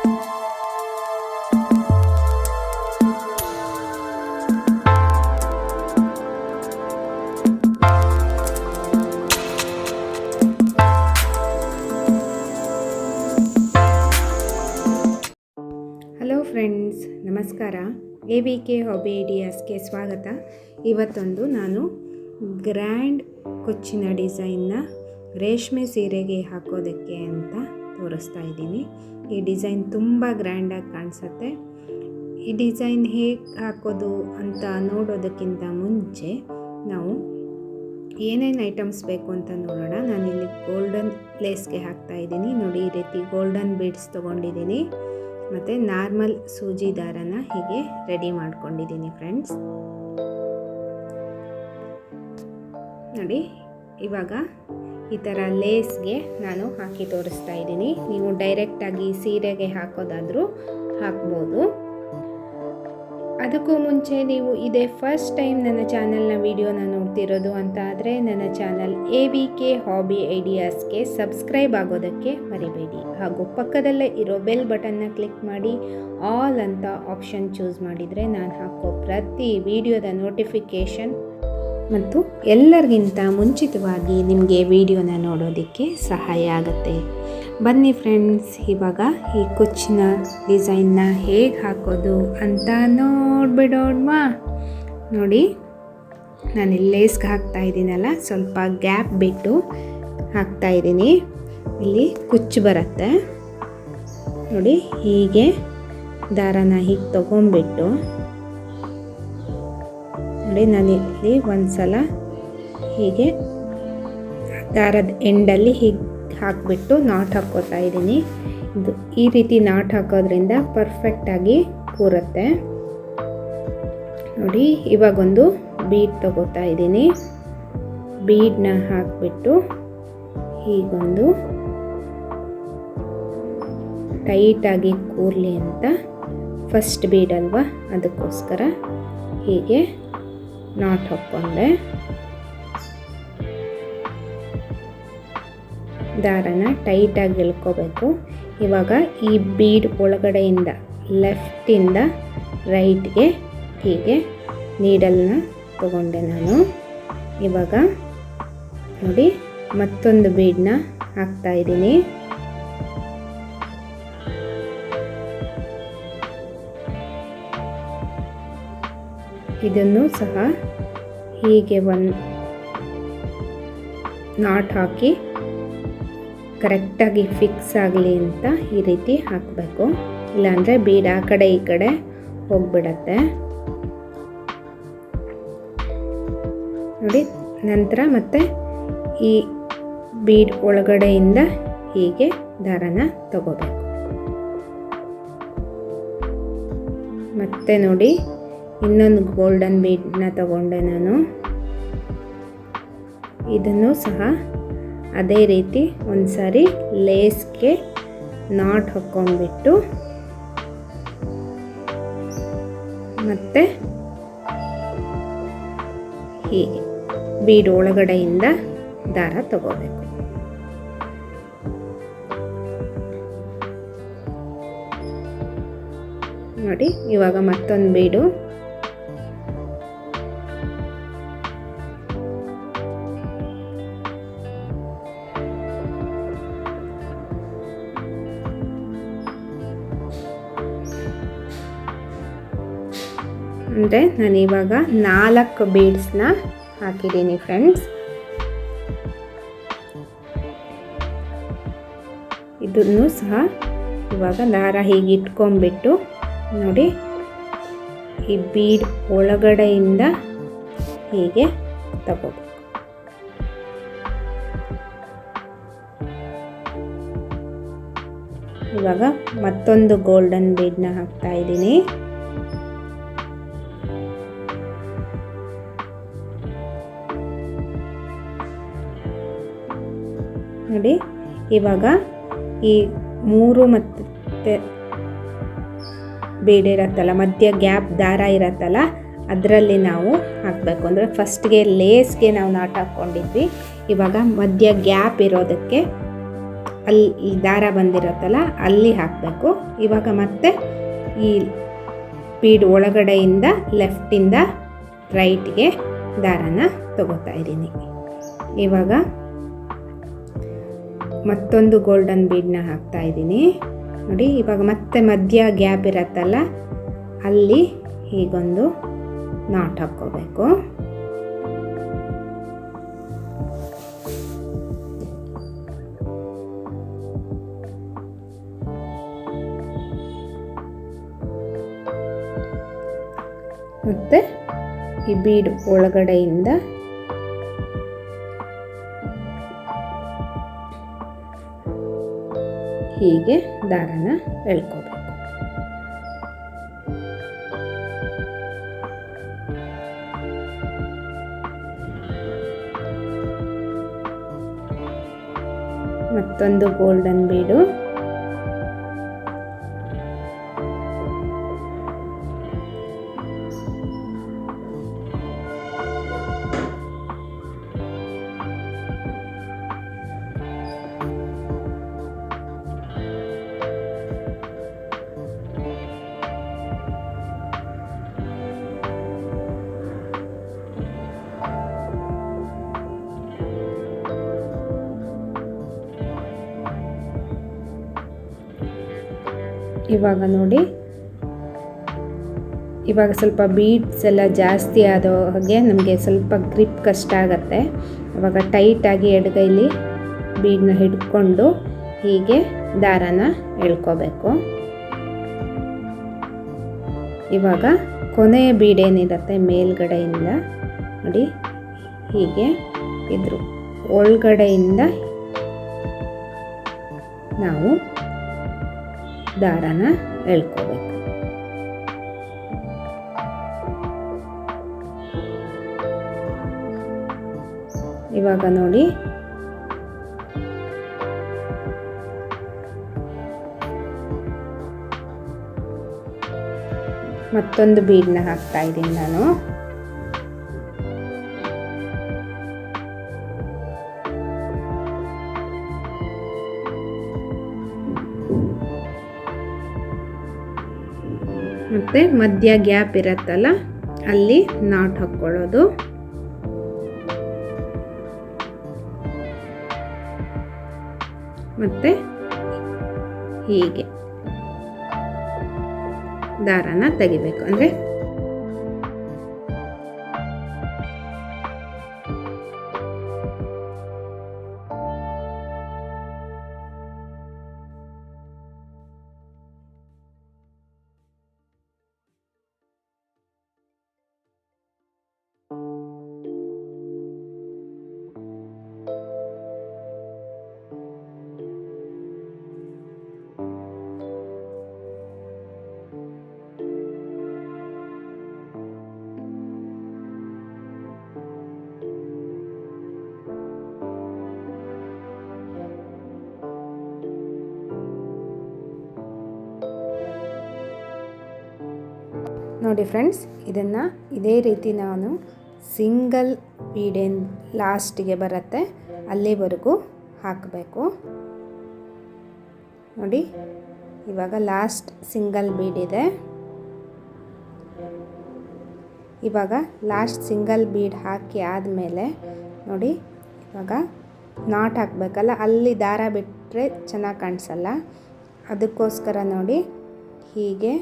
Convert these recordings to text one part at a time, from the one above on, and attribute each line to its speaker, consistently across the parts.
Speaker 1: Hello friends, ನಮಸ್ಕಾರ. A V K hobby ಐಡಿಯಾಸ್ಗೆ ಸ್ವಾಗತ. ಇವತ್ತೊಂದು ನಾನು ಗ್ರ್ಯಾಂಡ್ ಕೊಚ್ಚಿನ ಡಿಸೈನ್ನ ರೇಷ್ಮೆ ಸೀರೆಗೆ ಹಾಕೋದಕ್ಕೆ ಅಂತ ತೋರಿಸ್ತಾ ಇದ್ದೀನಿ. ಈ ಡಿಸೈನ್ ತುಂಬ ಗ್ರ್ಯಾಂಡಾಗಿ ಕಾಣಿಸುತ್ತೆ. ಈ ಡಿಸೈನ್ ಹೇಗೆ ಹಾಕೋದು ಅಂತ ನೋಡೋದಕ್ಕಿಂತ ಮುಂಚೆ ನಾವು ಏನೇನು ಐಟಮ್ಸ್ ಬೇಕು ಅಂತ ನೋಡೋಣ. ನಾನು ಇಲ್ಲಿ ಗೋಲ್ಡನ್ ಪ್ಲೇಸ್ಗೆ ಹಾಕ್ತಾ ಇದ್ದೀನಿ. ನೋಡಿ, ಈ ರೀತಿ ಗೋಲ್ಡನ್ ಬೀಡ್ಸ್ ತೊಗೊಂಡಿದ್ದೀನಿ. ಮತ್ತು ನಾರ್ಮಲ್ ಸೂಜಿ ದಾರನ ಹೀಗೆ ರೆಡಿ ಮಾಡ್ಕೊಂಡಿದ್ದೀನಿ ಫ್ರೆಂಡ್ಸ್ ನೋಡಿ, ಇವಾಗ ಈ ಥರ ಲೇಸ್ಗೆ ನಾನು ಹಾಕಿ ತೋರಿಸ್ತಾ ಇದ್ದೀನಿ. ನೀವು ಡೈರೆಕ್ಟಾಗಿ ಸೀರೆಗೆ ಹಾಕೋದಾದರೂ ಹಾಕ್ಬೋದು. ಅದಕ್ಕೂ ಮುಂಚೆ ನೀವು ಇದೇ ಫಸ್ಟ್ ಟೈಮ್ ನನ್ನ ಚಾನಲ್ನ ವಿಡಿಯೋನ ನೋಡ್ತಿರೋದು ಅಂತ ಆದರೆ ನನ್ನ channel A V K hobby ಐಡಿಯಾಸ್ಗೆ subscribe ಆಗೋದಕ್ಕೆ ಮರಿಬೇಡಿ. ಹಾಗೂ ಪಕ್ಕದಲ್ಲೇ ಇರೋ ಬೆಲ್ ಬಟನ್ನ ಕ್ಲಿಕ್ ಮಾಡಿ ಆಲ್ ಅಂತ ಆಪ್ಷನ್ ಚೂಸ್ ಮಾಡಿದರೆ ನಾನು ಹಾಕೋ ಪ್ರತಿ ವಿಡಿಯೋದ ನೋಟಿಫಿಕೇಷನ್ ಮತ್ತು ಎಲ್ಲರಿಗಿಂತ ಮುಂಚಿತವಾಗಿ ನಿಮಗೆ ವಿಡಿಯೋನ ನೋಡೋದಕ್ಕೆ ಸಹಾಯ ಆಗುತ್ತೆ. ಬನ್ನಿ ಫ್ರೆಂಡ್ಸ್, ಇವಾಗ ಈ ಕುಚ್ಚಿನ ಡಿಸೈನ್ನ ಹೇಗೆ ಹಾಕೋದು ಅಂತ ನೋಡ್ಬಿಡೋಣ ನೋಡಿ ನಾನು ಲೇಸ್ಗೆ ಹಾಕ್ತಾ ಇದ್ದೀನಲ್ಲ, ಸ್ವಲ್ಪ ಗ್ಯಾಪ್ ಬಿಟ್ಟು ಹಾಕ್ತಾ ಇದ್ದೀನಿ. ಇಲ್ಲಿ ಕುಚ್ಚು ಬರುತ್ತೆ. ನೋಡಿ, ಹೀಗೆ ದಾರನ ಹೀಗೆ ತೊಗೊಂಬಿಟ್ಟು ನೋಡಿ ನಾನಿಲ್ಲಿ ಒಂದು ಸಲ ಹೀಗೆ ದಾರದ ಎಂಡಲ್ಲಿ ಹೀಗೆ ಹಾಕಿಬಿಟ್ಟು ನಾಟ್ ಹಾಕ್ಕೋತಾ ಇದ್ದೀನಿ. ಇದು ಈ ರೀತಿ ನಾಟ್ ಹಾಕೋದ್ರಿಂದ ಪರ್ಫೆಕ್ಟಾಗಿ ಕೂರುತ್ತೆ ನೋಡಿ, ಇವಾಗೊಂದು ಬೀಡ್ ತಗೋತಾ ಇದ್ದೀನಿ. ಬೀಡನ್ನ ಹಾಕಿಬಿಟ್ಟು ಹೀಗೊಂದು ಟೈಟಾಗಿ ಕೂರಲಿ ಅಂತ ಫಸ್ಟ್ ಬೀಡ್ ಅದಕ್ಕೋಸ್ಕರ ಹೀಗೆ ನಾಟ್ ಹಾಕ್ಕೊಂಡೆ ದಾರನ ಟೈಟಾಗಿ ಎಳ್ಕೋಬೇಕು ಇವಾಗ ಈ ಬೀಡ್ ಒಳಗಡೆಯಿಂದ ಲೆಫ್ಟಿಂದ ರೈಟ್ಗೆ ಹೀಗೆ ನೀಡಲ್ನ ತಗೊಂಡೆ ನಾನು. ಇವಾಗ ನೋಡಿ ಮತ್ತೊಂದು ಬೀಡನ್ನ ಹಾಕ್ತಾ ಇದನ್ನು ಸಹ ಹೀಗೆ ಒಂದು ನಾಟ್ ಹಾಕಿ ಕರೆಕ್ಟಾಗಿ ಫಿಕ್ಸ್ ಆಗಲಿ ಅಂತ ಈ ರೀತಿ ಹಾಕಬೇಕು. ಇಲ್ಲಾಂದರೆ ಬೀಡ್ ಆ ಕಡೆ ಈ ಕಡೆ ಹೋಗ್ಬಿಡತ್ತೆ. ನೋಡಿ, ನಂತರ ಮತ್ತೆ ಈ ಬೀಡ್ ಒಳಗಡೆಯಿಂದ ಹೀಗೆ ದಾರನ ತಗೋಬೇಕು. ಮತ್ತೆ ನೋಡಿ ಇನ್ನೊಂದು ಗೋಲ್ಡನ್ ಬೀಡನ್ನ ತಗೊಂಡೆ ನಾನು. ಇದನ್ನು ಸಹ ಅದೇ ರೀತಿ ಒಂದು ಸಾರಿ ಲೇಸ್ಗೆ ನಾಟ್ ಹಾಕ್ಕೊಂಡ್ಬಿಟ್ಟು ಮತ್ತು ಹೀಗೆ ಬೀಡ್ ಒಳಗಡೆಯಿಂದ ದಾರ ತಗೋಬೇಕು. ನೋಡಿ, ಇವಾಗ ಮತ್ತೊಂದು ಬೀಡು ಅಂದರೆ ನಾನು ಇವಾಗ ನಾಲ್ಕು ಬೀಡ್ಸ್ನ ಹಾಕಿದ್ದೀನಿ ಫ್ರೆಂಡ್ಸ್ ಇದನ್ನು ಸಹ ಇವಾಗ ದಾರ ಹೀಗೆ ಇಟ್ಕೊಂಡ್ಬಿಟ್ಟು ನೋಡಿ, ಈ ಬೀಡ್ ಒಳಗಡೆಯಿಂದ ಹೀಗೆ ತಗೋಬೇಕು. ಇವಾಗ ಮತ್ತೊಂದು ಗೋಲ್ಡನ್ ಬೀಡ್ನ ಹಾಕ್ತಾ ಇದ್ದೀನಿ. ನೋಡಿ. ಇವಾಗ ಈ ಮೂರು ಮತ್ತು ಬೇಡ ಇರತ್ತಲ್ಲ, ಮಧ್ಯ ಗ್ಯಾಪ್ ದಾರ ಇರತ್ತಲ್ಲ, ಅದರಲ್ಲಿ ನಾವು ಹಾಕಬೇಕು. ಅಂದರೆ ಫಸ್ಟ್ಗೆ ಲೇಸ್ಗೆ ನಾವು ನಾಟ್ ಹಾಕ್ಕೊಂಡಿದ್ವಿ. ಇವಾಗ ಮಧ್ಯ ಗ್ಯಾಪ್ ಇರೋದಕ್ಕೆ ಅಲ್ಲಿ ಈ ದಾರ ಬಂದಿರತ್ತಲ್ಲ, ಅಲ್ಲಿ ಹಾಕಬೇಕು. ಇವಾಗ ಮತ್ತೆ ಈ ಬೀಡ್ ಒಳಗಡೆಯಿಂದ ಲೆಫ್ಟಿಂದ ರೈಟ್ಗೆ ದಾರನ ತಗೋತಾ ಇದ್ದೀನಿ. ಇವಾಗ ಮತ್ತೊಂದು ಗೋಲ್ಡನ್ ಬೀಡನ್ನ ಹಾಕ್ತಾ ಇದ್ದೀನಿ. ನೋಡಿ, ಇವಾಗ ಮತ್ತೆ ಮಧ್ಯ ಗ್ಯಾಪ್ ಇರತ್ತಲ್ಲ, ಅಲ್ಲಿ ಹೀಗೊಂದು ನಾಟ್ ಹಾಕ್ಕೋಬೇಕು. ಮತ್ತು ಈ ಬೀಡ್ ಒಳಗಡೆಯಿಂದ ಹೀಗೆ ದಾರನ ಎಳ್ಕೋಬೇಕು. ಮತ್ತೊಂದು ಗೋಲ್ಡನ್ ಬೀಡು ಇವಾಗ ನೋಡಿ. ಇವಾಗ ಸ್ವಲ್ಪ ಬೀಡ್ಸ್ ಎಲ್ಲ ಜಾಸ್ತಿ ಆದ ಹಾಗೆ ನಮಗೆ ಸ್ವಲ್ಪ ಗ್ರಿಪ್ ಕಷ್ಟ ಆಗುತ್ತೆ. ಇವಾಗ ಟೈಟಾಗಿ ಎಡಗೈಲಿ ಬೀಡನ್ನ ಹಿಡ್ಕೊಂಡು ಹೀಗೆ ದಾರನ ಎಳ್ಕೋಬೇಕು. ಇವಾಗ ಕೊನೆಯ ಬೀಡೇನಿರುತ್ತೆ ಮೇಲ್ಗಡೆಯಿಂದ ನೋಡಿ. ಹೀಗೆ ಇದ್ರು ಒಳಗಡೆಯಿಂದ ನಾವು ದಾರನ ಎಳ್ಕೋಬೇಕು ಇವಾಗ ನೋಡಿ. ಮತ್ತೊಂದು ಬೀಡನ್ನ ಹಾಕ್ತಾ ಇದ್ದೀನಿ ನಾನು. ಮತ್ತು ಮಧ್ಯ ಗ್ಯಾಪ್ ಇರತ್ತಲ್ಲ ಅಲ್ಲಿ ನಾಟ್ ಹಾಕ್ಕೊಳ್ಳೋದು ಮತ್ತು ಹೀಗೆ. ದಾರನ ತೆಗಿಬೇಕು. ಅಂದರೆ ನೋಡಿ ಫ್ರೆಂಡ್ಸ್, ಇದನ್ನು ಇದೇ ರೀತಿ ನಾನು ಸಿಂಗಲ್ ಬೀಡೇನ್ ಲಾಸ್ಟಿಗೆ ಬರುತ್ತೆ, ಅಲ್ಲಿವರೆಗೂ ಹಾಕಬೇಕು. ನೋಡಿ, ಇವಾಗ ಲಾಸ್ಟ್ ಸಿಂಗಲ್ ಬೀಡ್ ಇವಾಗ ಲಾಸ್ಟ್ ಸಿಂಗಲ್ ಬೀಡ್ ಹಾಕಿ ಆದಮೇಲೆ ನೋಡಿ, ಇವಾಗ ನಾಟ್ ಹಾಕಬೇಕಲ್ಲ, ಅಲ್ಲಿ ದಾರ ಬಿಟ್ಟರೆ ಚೆನ್ನಾಗಿ ಕಾಣಿಸಲ್ಲ. ಅದಕ್ಕೋಸ್ಕರ ನೋಡಿ, ಹೀಗೆ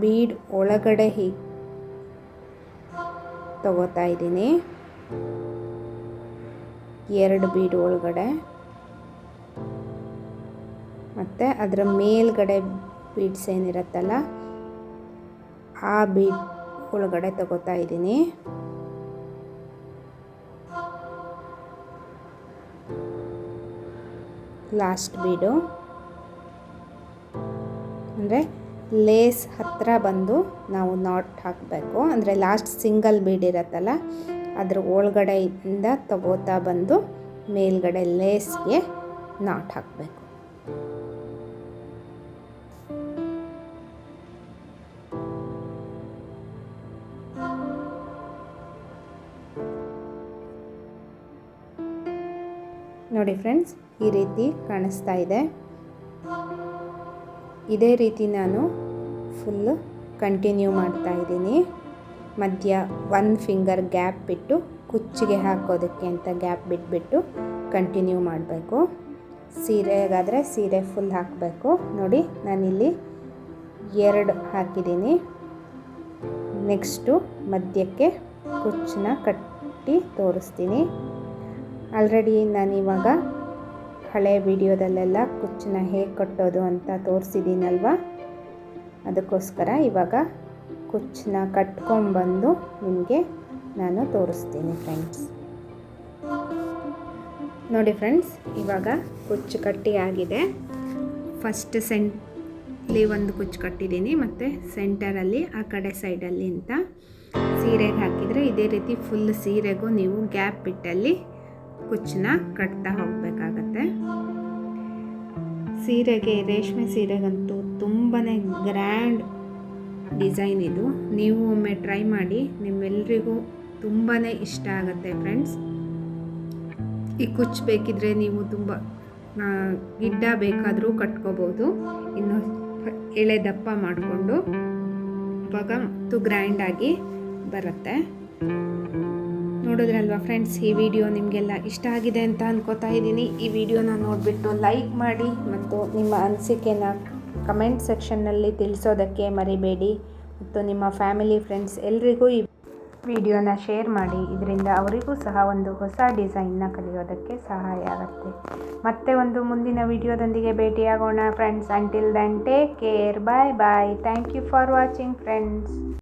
Speaker 1: ಬೀಡ್ ಒಳಗಡೆ ಹೀಗೆ ತಗೋತಾ ಇದ್ದೀನಿ. ಎರಡು ಬೀಡ್ ಒಳಗಡೆ. ಮತ್ತು ಅದರ ಮೇಲ್ಗಡೆ ಬೀಡ್ಸ್ ಏನಿರುತ್ತಲ್ಲ, ಆ ಬೀಡ್ ಒಳಗಡೆ ತಗೋತಾ ಇದ್ದೀನಿ. Last bead. ಅಂದರೆ ಲೇಸ್ ಹತ್ತಿರ ಬಂದು ನಾವು ನಾಟ್ ಹಾಕಬೇಕು. ಅಂದರೆ ಲಾಸ್ಟ್ ಸಿಂಗಲ್ ಬೀಡ್ ಇರತ್ತಲ್ಲ, ಅದ್ರ ಒಳಗಡೆಯಿಂದ ತಗೋತಾ ಬಂದು ಮೇಲ್ಗಡೆ ಲೇಸ್ಗೆ ನಾಟ್ ಹಾಕಬೇಕು. ನೋಡಿ ಫ್ರೆಂಡ್ಸ್ ಈ ರೀತಿ ಕಾಣಿಸ್ತಾ ಇದೆ. ಇದೇ ರೀತಿ ನಾನು ಫುಲ್ಲು ಕಂಟಿನ್ಯೂ ಮಾಡ್ತಾ ಇದ್ದೀನಿ. ಮಧ್ಯ ಒಂದು ಫಿಂಗರ್ ಗ್ಯಾಪ್ ಬಿಟ್ಟು ಕುಚ್ಚಿಗೆ ಹಾಕೋದಕ್ಕೆ ಅಂತ ಗ್ಯಾಪ್ ಬಿಟ್ಬಿಟ್ಟು ಕಂಟಿನ್ಯೂ ಮಾಡಬೇಕು. ಸೀರೆಗಾದರೆ ಸೀರೆ ಫುಲ್ ಹಾಕಬೇಕು. ನೋಡಿ, ನಾನಿಲ್ಲಿ ಎರಡು ಹಾಕಿದ್ದೀನಿ. ನೆಕ್ಸ್ಟು ಮಧ್ಯಕ್ಕೆ ಕುಚ್ಚನ್ನ ಕಟ್ಟಿ ತೋರಿಸ್ತೀನಿ. ಆಲ್ರೆಡಿ ನಾನಿವಾಗ ಹಳೆ ವಿಡಿಯೋದಲ್ಲೆಲ್ಲ ಕುಚ್ಚನ್ನ ಹೇಗೆ ಕಟ್ಟೋದು ಅಂತ ತೋರಿಸಿದ್ದೀನಲ್ವ? ಅದಕ್ಕೋಸ್ಕರ ಇವಾಗ ಕುಚ್ಚನ್ನ ಕಟ್ಕೊಂಡ್ಬಂದು ನಿಮಗೆ ನಾನು ತೋರಿಸ್ತೀನಿ ಫ್ರೆಂಡ್ಸ್. ನೋಡಿ ಫ್ರೆಂಡ್ಸ್, ಇವಾಗ ಕುಚ್ಚು ಕಟ್ಟಿ ಆಗಿದೆ. ಫಸ್ಟ್ ಸೆಂಟ್ಲಿ ಒಂದು ಕುಚ್ಚು ಕಟ್ಟಿದ್ದೀನಿ, ಮತ್ತು ಸೆಂಟರಲ್ಲಿ, ಆ ಕಡೆ ಸೈಡಲ್ಲಿ ಅಂತ ಸೀರೆಗೆ ಹಾಕಿದರೆ ಇದೇ ರೀತಿ ಫುಲ್ ಸೀರೆಗೂ ನೀವು ಗ್ಯಾಪ್ ಬಿಟ್ಟಲ್ಲಿ ಕುಚ್ಚನ್ನ ಕಟ್ತಾ ಹೋಗಬೇಕಾಗತ್ತೆ. ಸೀರೆಗೆ, ರೇಷ್ಮೆ ಸೀರೆಗಂತೂ ತುಂಬಾ ಗ್ರ್ಯಾಂಡ್ ಡಿಸೈನ್ ಇದು. ನೀವು ಒಮ್ಮೆ ಟ್ರೈ ಮಾಡಿ, ನಿಮ್ಮೆಲ್ರಿಗೂ ತುಂಬಾ ಇಷ್ಟ ಆಗುತ್ತೆ ಫ್ರೆಂಡ್ಸ್. ಈ ಕುಚ್ಚು ಬೇಕಿದ್ರೆ ನೀವು ತುಂಬ ಗಿಡ್ಡ ಬೇಕಾದರೂ ಕಟ್ಕೋಬೋದು. ಇನ್ನು ಎಳೆ ದಪ್ಪ ಮಾಡಿಕೊಂಡು, ಇವಾಗ ಮತ್ತು ಗ್ರ್ಯಾಂಡಾಗಿ ಬರುತ್ತೆ. ನೋಡಿದ್ರಲ್ವಾ ಫ್ರೆಂಡ್ಸ್ ಈ ವಿಡಿಯೋ ನಿಮಗೆಲ್ಲ ಇಷ್ಟ ಆಗಿದೆ ಅಂತ ಅನ್ಕೋತಾ ಇದ್ದೀನಿ. ಈ ವಿಡಿಯೋನ ನೋಡಿಬಿಟ್ಟು ಲೈಕ್ ಮಾಡಿ ಮತ್ತು ನಿಮ್ಮ ಅನಿಸಿಕೆನ ಕಮೆಂಟ್ ಸೆಕ್ಷನ್ನಲ್ಲಿ ತಿಳಿಸೋದಕ್ಕೆ ಮರಿಬೇಡಿ. ಮತ್ತು ನಿಮ್ಮ ಫ್ಯಾಮಿಲಿ ಫ್ರೆಂಡ್ಸ್ ಎಲ್ರಿಗೂ ಈ ವಿಡಿಯೋನ ಶೇರ್ ಮಾಡಿ. ಇದರಿಂದ ಅವರಿಗೂ ಸಹ ಒಂದು ಹೊಸ ಡಿಸೈನ್ನ ಕಲಿಯೋದಕ್ಕೆ ಸಹಾಯ ಆಗುತ್ತೆ. ಮತ್ತೆ ಒಂದು ಮುಂದಿನ ವಿಡಿಯೋದೊಂದಿಗೆ ಭೇಟಿಯಾಗೋಣ friends until then take care bye bye thank you for watching friends